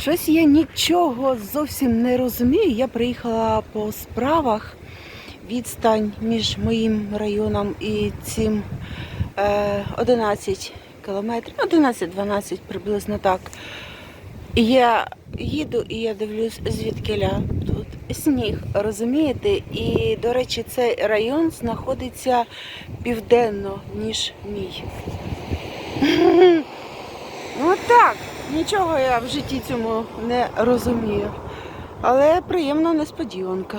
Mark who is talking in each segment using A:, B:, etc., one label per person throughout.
A: Щось я нічого зовсім не розумію. Я приїхала по справах. Відстань між моїм районом і цим е, 11 кілометрів, 11-12 приблизно так. Я їду і я дивлюсь, звідкиля тут сніг, розумієте? І, до речі, цей район знаходиться південно, ніж мій. Ну так, нічого я в житті цьому не розумію. Але приємна несподіванка.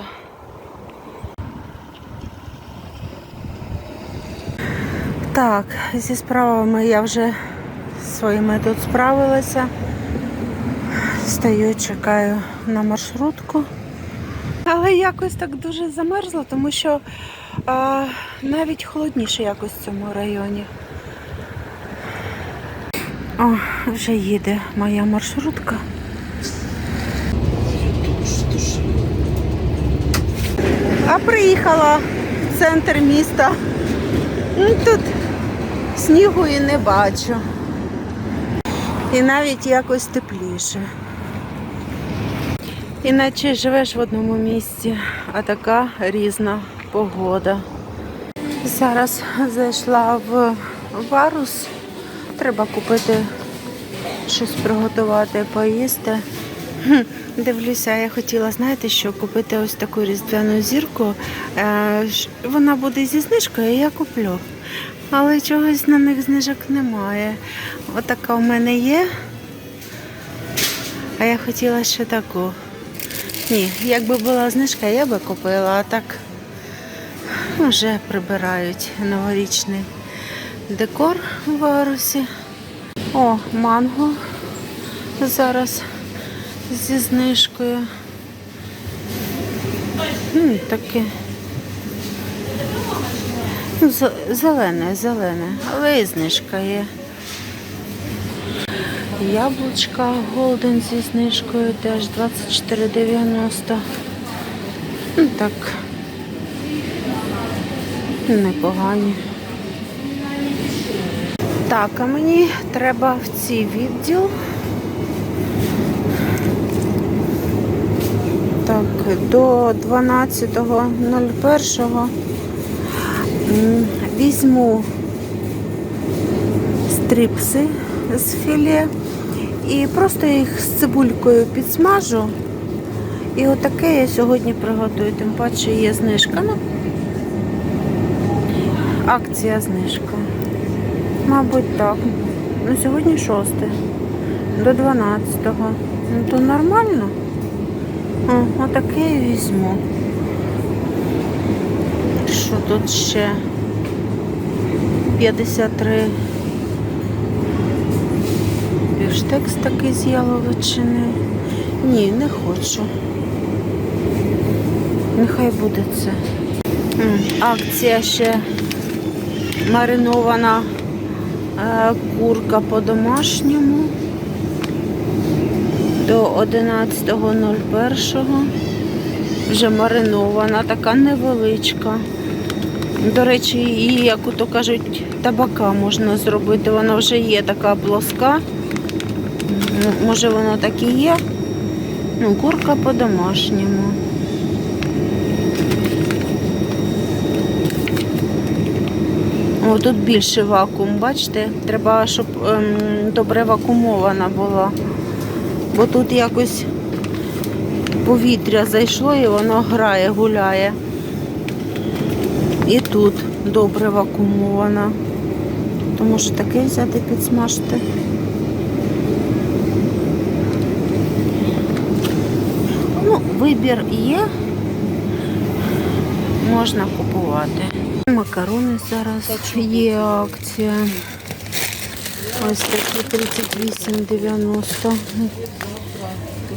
A: Так, зі справами я вже своїми тут справилася. Стою, чекаю на маршрутку. Але якось так дуже замерзла, тому що а, навіть холодніше якось в цьому районі. О, вже їде моя маршрутка. А приїхала в центр міста. Ну, Тут снігу і не бачу. І навіть якось тепліше. Іначе живеш в одному місці, а така різна погода. Зараз зайшла в варус. Треба купити щось приготувати, поїсти. Дивлюся, я хотіла, знаєте, що купити ось таку різдвяну зірку. Е, Вона буде зі знижкою, я куплю. Але чогось на них знижок немає. Отака у мене є. А я хотіла ще таку. Ні, якби була знижка, я би купила, а так вже прибирають новорічний декор в варусі. О, манго зараз зі знижкою. М, таке. Зелене, зелене, але і знижка є. Яблучка Голден зі знижкою теж 24,90. Ну, Так. Непогані. Так, а мені треба в цей відділ. Так, до 12.01 візьму стрипси з філе і просто їх з цибулькою підсмажу. І отаке я сьогодні приготую, тим паче є знижка. Ну, акція знижка. Мабуть, так. Ну, сьогодні 6 до 12-го. Ну, то нормально. О, отаке і візьму. Що тут ще? 53 бюштекс такий з яловичини. Ні, не хочу. Нехай буде це. Акція ще маринована курка по-домашньому до 11.01. Вже маринована, така невеличка. До речі, її, як то кажуть, табака можна зробити. Вона вже є така плоска. Може вона так і є. Ну, курка по-домашньому. О, тут більше вакуум, бачите? Треба, щоб ем, добре вакуумована була. Бо тут якось повітря зайшло і воно грає, гуляє. І тут добре вакуумована. То може таке взяти, підсмажити. Ну, вибір є, можна купувати. Макарони зараз є акція. Ось такі 38,90.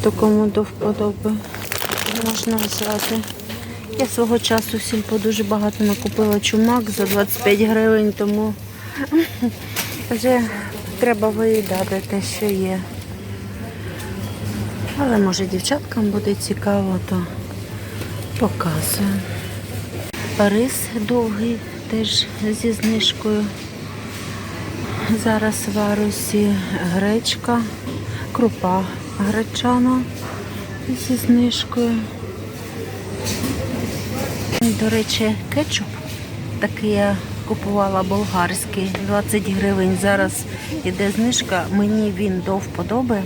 A: До кому до вподоби можна взяти. Я свого часу сільпо дуже багато накупила чумак за 25 гривень, тому вже треба виїдати те, що є. Але може дівчаткам буде цікаво, то показую. Рис довгий теж зі знижкою. Зараз в Арусі гречка, крупа гречана зі знижкою. До речі, кетчуп такий я купувала болгарський, 20 гривень. Зараз іде знижка. Мені він до вподоби,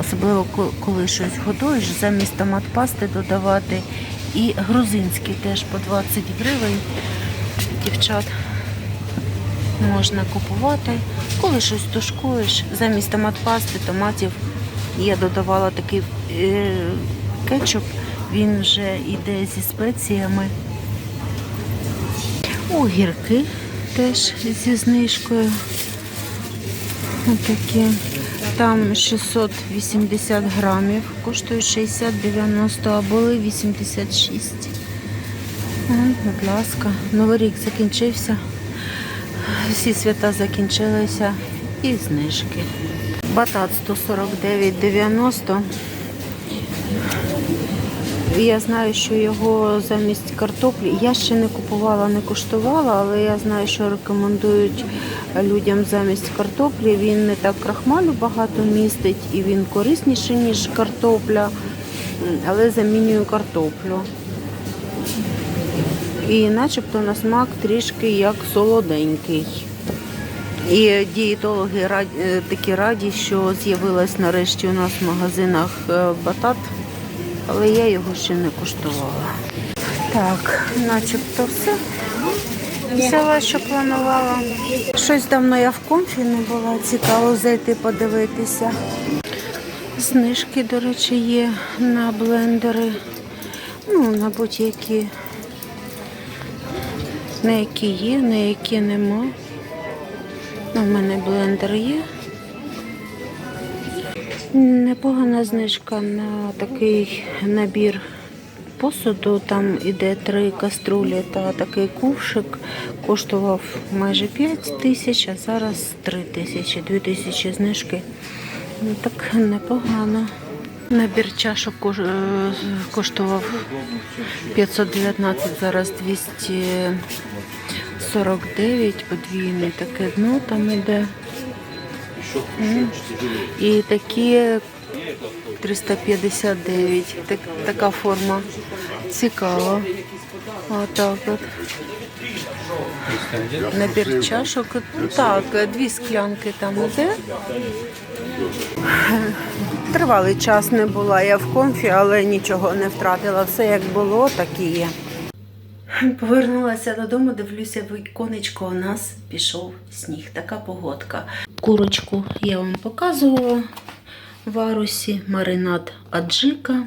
A: особливо коли щось готуєш, замість томат пасти додавати. І грузинський теж по 20 гривень. Дівчат можна купувати. Коли щось тушкуєш, замість томат пасти, томатів я додавала такий е, кетчуп, він вже йде зі спеціями. Огірки теж зі знижкою. Отакі. Там 680 грамів, коштує 60-90, а були 86. Будь ласка, Новий рік закінчився. Всі свята закінчилися і знижки. Батат 149,90. Я знаю, що його замість картоплі. Я ще не купувала, не куштувала, але я знаю, що рекомендують людям замість картоплі. Він не так крахмалю багато містить і він корисніший, ніж картопля, але замінює картоплю. І начебто на смак трішки як солоденький. І дієтологи е, такі раді, що з'явилась нарешті у нас в магазинах е, батат, але я його ще не куштувала. Так, начебто все. Взяла, що планувала. Щось давно я в комфі не була, цікаво зайти подивитися. Знижки, до речі, є на блендери. Ну, на будь-які. На які є, на які нема. У мене блендер є. Непогана знижка на такий набір посуду. Там іде три каструлі та такий кувшик. Коштував майже 5 тисяч, а зараз 3 тисячі, 2 тисячі знижки. Ну, Так непогано. Набір чашок е, коштував 519, зараз 249, подвійне таке дно там іде. І такі 359. Так, така форма. Цікава. Отак от. Набір чашок. Так, дві склянки там іде. Тривалий час не була я в комфі, але нічого не втратила. Все як було, так і є. Повернулася додому, дивлюся, віконечко у нас пішов сніг. Така погодка. Курочку я вам показувала в арусі, маринад аджика,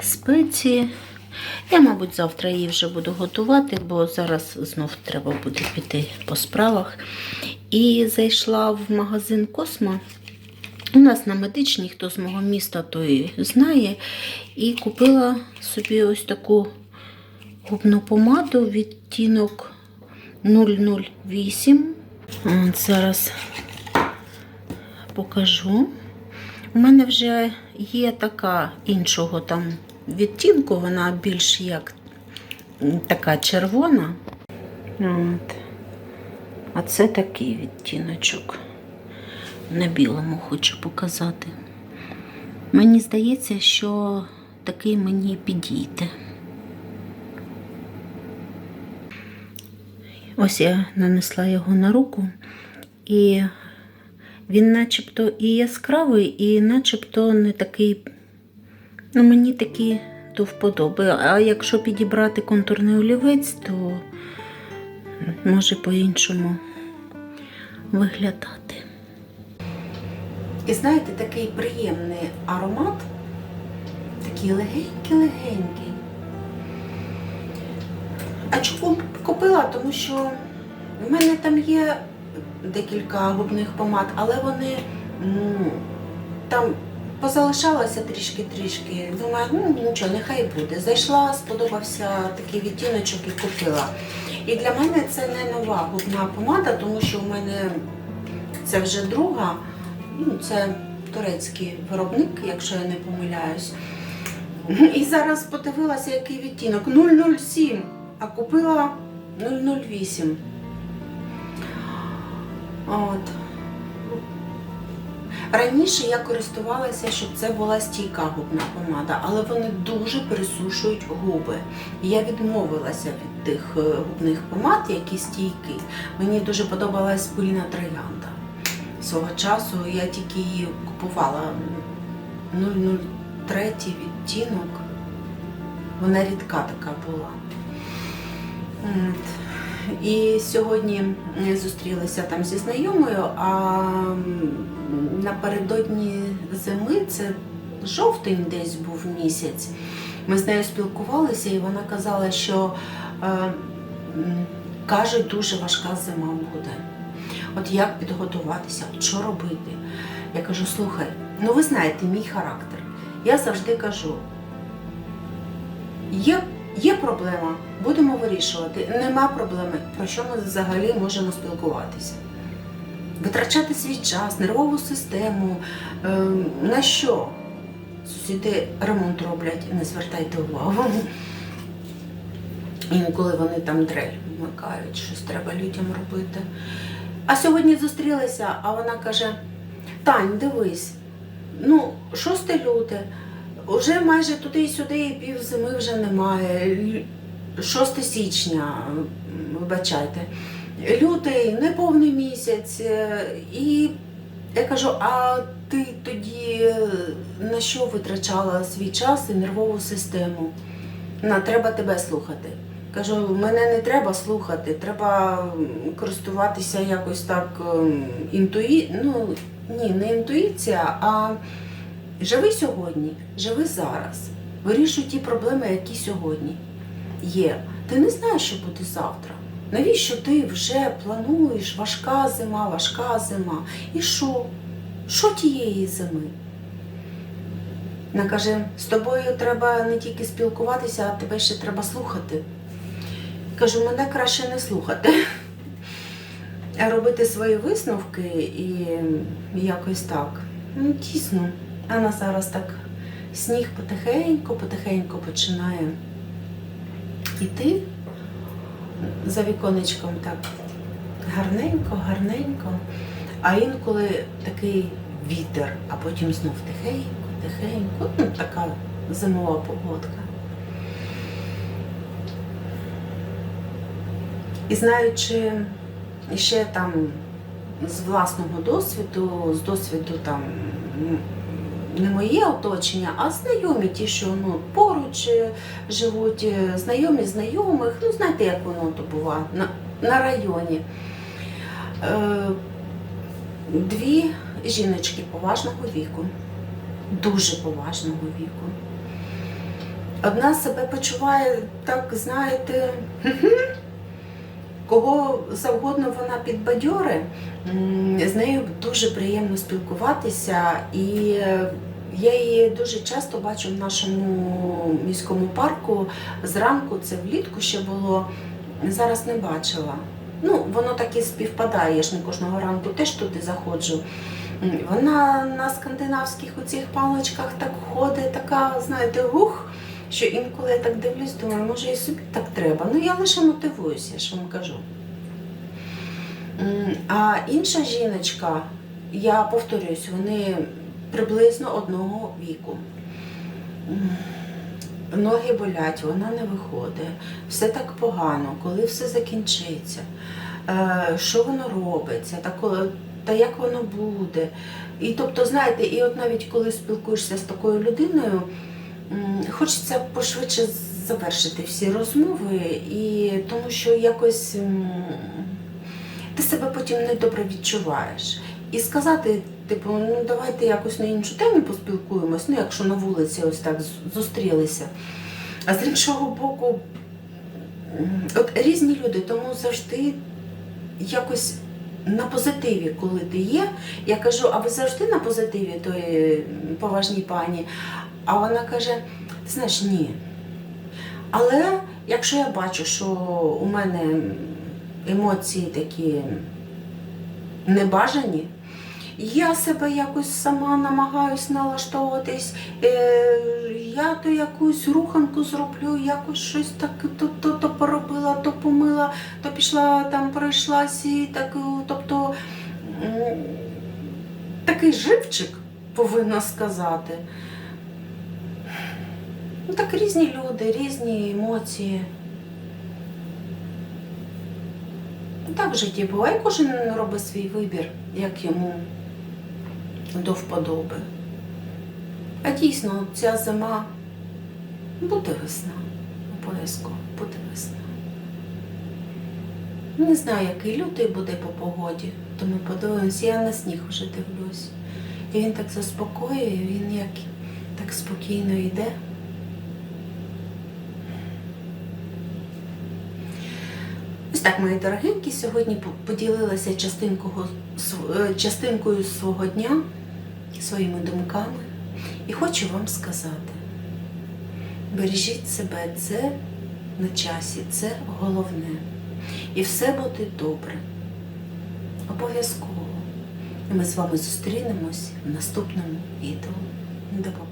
A: спеції. Я, мабуть, завтра її вже буду готувати, бо зараз знов треба буде піти по справах. І зайшла в магазин Космо. У нас на медичній, хто з мого міста, той знає. І купила собі ось таку губну помаду відтінок 008. От зараз покажу. У мене вже є така іншого там відтінку, вона більш як така червона. От. А це такий відтіночок. На білому хочу показати. Мені здається, що такий мені підійде. Ось я нанесла його на руку, і він начебто і яскравий, і начебто не такий, ну мені такий до вподоби. А якщо підібрати контурний олівець, то може по-іншому виглядати. І знаєте, такий приємний аромат, такий легенький-легенький. А чому купила? Тому що в мене там є декілька губних помад, але вони ну, там позалишалося трішки-трішки. Думаю, ну нічого, нехай буде. Зайшла, сподобався такий відтіночок і купила. І для мене це не нова губна помада, тому що в мене це вже друга. Ну, це турецький виробник, якщо я не помиляюсь. І зараз подивилася, який відтінок 007, а купила 008. От. Раніше я користувалася, щоб це була стійка губна помада, але вони дуже пересушують губи. Я відмовилася від тих е, губних помад, які стійкі. Мені дуже подобалась пильна троянда. Свого часу я тільки її купувала 003 відтінок. Вона рідка така була. І сьогодні ми зустрілися там зі знайомою, а напередодні зими, це жовтень десь був місяць. Ми з нею спілкувалися, і вона казала, що е, каже, дуже важка зима буде. От як підготуватися, от що робити? Я кажу, слухай, ну ви знаєте мій характер. Я завжди кажу, є, є проблема, будемо вирішувати. Нема проблеми, про що ми взагалі можемо спілкуватися. Витрачати свій час, нервову систему. Е, на що? Сусіди ремонт роблять, не звертайте увагу. Інколи вони там дрель вмикають, щось треба людям робити. А сьогодні зустрілися, а вона каже: Тань, дивись, ну, 6 люте, вже майже туди і сюди, пів зими вже немає. Лю- 6 січня, вибачайте, лютий, неповний місяць. е, І я кажу, а ти тоді е, на що витрачала свій час і нервову систему? На, треба тебе слухати. Кажу, мене не треба слухати, треба користуватися якось так ем, інтуї... Ну, ні, не інтуїція, а живи сьогодні, живи зараз. Вирішуй ті проблеми, які сьогодні є. Ти не знаєш, що буде завтра. Навіщо ти вже плануєш важка зима, важка зима? І що? Що тієї зими? Вона каже, з тобою треба не тільки спілкуватися, а тебе ще треба слухати. Кажу, мене краще не слухати, робити свої висновки і якось так. Ну, дійсно, Анна зараз так сніг потихеньку, потихеньку починає йти. За віконечком так гарненько, гарненько, а інколи такий вітер, а потім знов тихенько, тихенько, ну така зимова погодка. І знаючи ще там з власного досвіду, з досвіду там м, не моє оточення, а знайомі ті, що ну, поруч е, живуть, е, знайомі знайомих, ну знаєте, як воно то буває на, на районі. Е, дві жіночки поважного віку, дуже поважного віку. Одна себе почуває так, знаєте, кого завгодно вона підбадьоре, з нею дуже приємно спілкуватися, і я її дуже часто бачу в нашому міському парку. Зранку це влітку ще було, зараз не бачила. Ну, воно так і співпадає, я ж не кожного ранку теж туди заходжу. Вона на скандинавських оцих паличках так ходить, така, знаєте, гух, що інколи я так дивлюсь, думаю, може і собі так треба. Ну я лише мотивуюся, ж вам кажу. А інша жіночка, я повторююсь, вони приблизно одного віку. Ноги болять, вона не виходить, все так погано, коли все закінчиться, Е, що воно робиться, та, коли, та як воно буде. І тобто, знаєте, і от навіть коли спілкуєшся з такою людиною, хочеться пошвидше завершити всі розмови, і тому що якось ти себе потім недобре відчуваєш. І сказати, типу, ну давайте якось на іншу тему поспілкуємось, ну якщо на вулиці ось так зустрілися. А з іншого боку, от різні люди, тому завжди якось на позитиві, коли ти є. Я кажу, а ви завжди на позитиві, тої поважній пані. А вона каже: ти знаєш, ні. Але якщо я бачу, що у мене емоції такі небажані, я себе якось сама намагаюсь налаштовуватись. Е, я то якусь руханку зроблю, якось щось так то поробила, то помила, то пішла там, пройшлась і так, е, тобто такий живчик, повинна сказати. Ну, так різні люди, різні емоції. Ну, Так в житті буває, кожен робить свій вибір, як йому до вподоби. А дійсно, ця зима буде весна. Обов'язково буде весна. Не знаю, який лютий буде по погоді, тому подивимось, я на сніг вже дивлюсь. І він так заспокоює, він як так спокійно йде. Так, мої дорогенькі, сьогодні поділилася частинкою, е, частинкою свого дня, своїми думками. І хочу вам сказати: бережіть себе, це на часі, це головне. І все буде добре. Обов'язково. І ми з вами зустрінемось в наступному відео. До побачення.